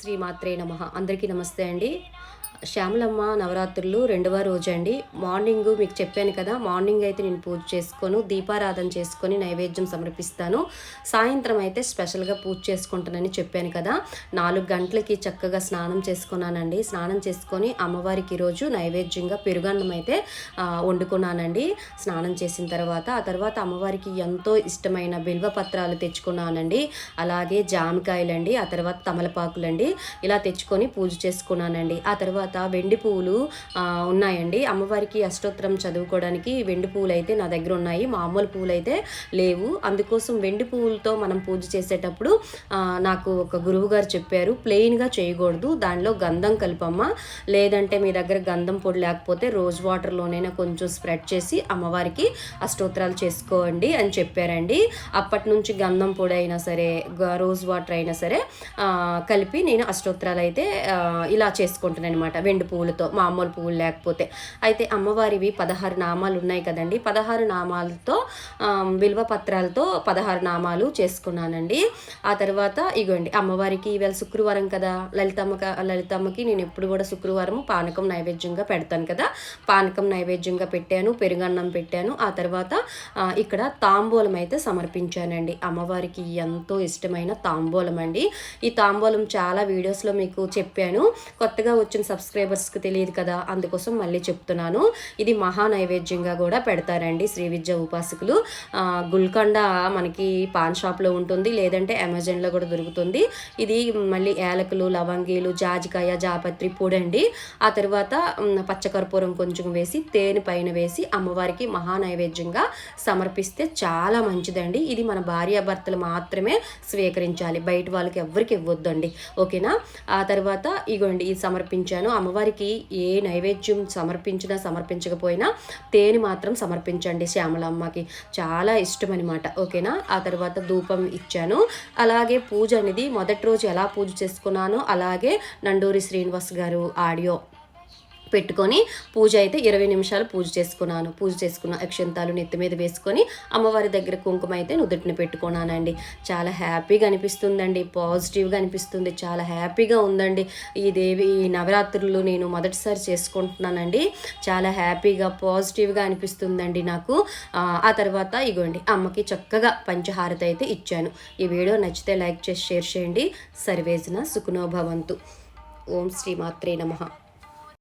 శ్రీమాత్రే నమ. అందరికీ నమస్తే అండి. శ్యామలమ్మ నవరాత్రులు రెండవ రోజు అండి మార్నింగ్ మీకు చెప్పాను కదా మార్నింగ్ అయితే నేను పూజ చేసుకోను దీపారాధన చేసుకొని నైవేద్యం సమర్పిస్తాను. సాయంత్రం అయితే స్పెషల్గా పూజ చేసుకుంటానని చెప్పాను కదా నాలుగు గంటలకి చక్కగా స్నానం చేసుకున్నానండి. స్నానం చేసుకొని అమ్మవారికి ఈరోజు నైవేద్యంగా పెరుగన్నం అయితే వండుకున్నానండి. స్నానం చేసిన తర్వాత ఆ తర్వాత అమ్మవారికి ఎంతో ఇష్టమైన బిల్వ పత్రాలు తెచ్చుకున్నానండి. అలాగే జామకాయలండి ఆ తర్వాత తమలపాకులండి ఇలా తెచ్చుకొని పూజ చేసుకున్నానండి. ఆ తర్వాత వెండి పువ్వులు ఉన్నాయండి. అమ్మవారికి అష్టోత్తరం చదువుకోవడానికి వెండి పువ్వులు అయితే నా దగ్గర ఉన్నాయి. మామూలు పువ్వులు అయితే లేవు. అందుకోసం వెండి పువ్వులతో మనం పూజ చేసేటప్పుడు నాకు ఒక గురువు గారు చెప్పారు ప్లెయిన్గా చేయకూడదు దానిలో గంధం కలపమ్మ. లేదంటే మీ దగ్గర గంధం పొడి లేకపోతే రోజ్ వాటర్లోనైనా కొంచెం స్ప్రెడ్ చేసి అమ్మవారికి అష్టోత్తరాలు చేసుకోండి అని చెప్పారండి. అప్పటి నుంచి గంధం పొడి అయినా సరే గ- రోజ్ వాటర్ అయినా సరే కలిపి నేను అష్టోత్తరాలు అయితే ఇలా చేసుకుంటాను అనమాట వెండి పువ్వులతో మామూలు పువ్వులు లేకపోతే. అయితే అమ్మవారివి పదహారు నామాలు ఉన్నాయి కదండి. పదహారు నామాలతో విలువ పత్రాలతో పదహారు నామాలు చేసుకున్నానండి. ఆ తర్వాత ఇగోండి అమ్మవారికి ఇవాళ శుక్రవారం కదా. లలితమ్మ లలితమ్మకి నేను ఎప్పుడు కూడా శుక్రవారం పానకం నైవేద్యంగా పెడతాను కదా. పానకం నైవేద్యంగా పెట్టాను పెరుగన్నం పెట్టాను. ఆ తర్వాత ఇక్కడ తాంబూలం అయితే సమర్పించానండి. అమ్మవారికి ఎంతో ఇష్టమైన తాంబూలం అండి. ఈ తాంబూలం చాలా వీడియోస్లో మీకు చెప్పాను. కొత్తగా వచ్చిన సబ్స్క్రైబర్స్కి తెలియదు కదా అందుకోసం మళ్ళీ చెప్తున్నాను. ఇది మహా నైవేద్యంగా కూడా పెడతారండి శ్రీ విద్య ఉపాసకులు. గుల్కొండ మనకి పాన్ షాప్లో ఉంటుంది లేదంటే అమెజాన్లో కూడా దొరుకుతుంది. ఇది మళ్ళీ యాలకులు లవంగీలు జాజికాయ జాపత్రి పొడండి ఆ తర్వాత పచ్చకర్పూరం కొంచెం వేసి తేనె పైన వేసి అమ్మవారికి మహా నైవేద్యంగా సమర్పిస్తే చాలా మంచిదండి. ఇది మన భార్యాభర్తలు మాత్రమే స్వీకరించాలి బయట వాళ్ళకి ఎవరికి ఇవ్వద్దండి. ఓకేనా? ఆ తర్వాత ఇగోండి ఇది సమర్పించాను. అమ్మవారికి ఏ నైవేద్యం సమర్పించినా సమర్పించకపోయినా తేనె మాత్రం సమర్పించండి శ్యామలమ్మకి చాలా ఇష్టం అనమాట ఓకేనా? ఆ తర్వాత ధూపం ఇచ్చాను. అలాగే పూజ అనేది మొదటి రోజు ఎలా పూజ చేసుకున్నానో అలాగే నండూరి శ్రీనివాస్ గారు ఆడియో పెట్టుకొని పూజ అయితే ఇరవై నిమిషాలు పూజ చేసుకున్నాను. పూజ చేసుకున్న అక్షంతాలు నెత్తి మీద వేసుకొని అమ్మవారి దగ్గర కుంకుమ అయితే నుదుటిని పెట్టుకున్నానండి. చాలా హ్యాపీగా అనిపిస్తుందండి. పాజిటివ్గా అనిపిస్తుంది. చాలా హ్యాపీగా ఉందండి. ఈ దేవి ఈ నవరాత్రులు నేను మొదటిసారి చేసుకుంటున్నానండి. చాలా హ్యాపీగా పాజిటివ్గా అనిపిస్తుందండి నాకు. ఆ, తర్వాత ఇగోండి అమ్మకి చక్కగా పంచహారత అయితే ఇచ్చాను. ఈ వీడియో నచ్చితే లైక్ చేసి షేర్ చేయండి. సర్వేజన సుఖనోభవంతు ఓం శ్రీమాత్రే నమః.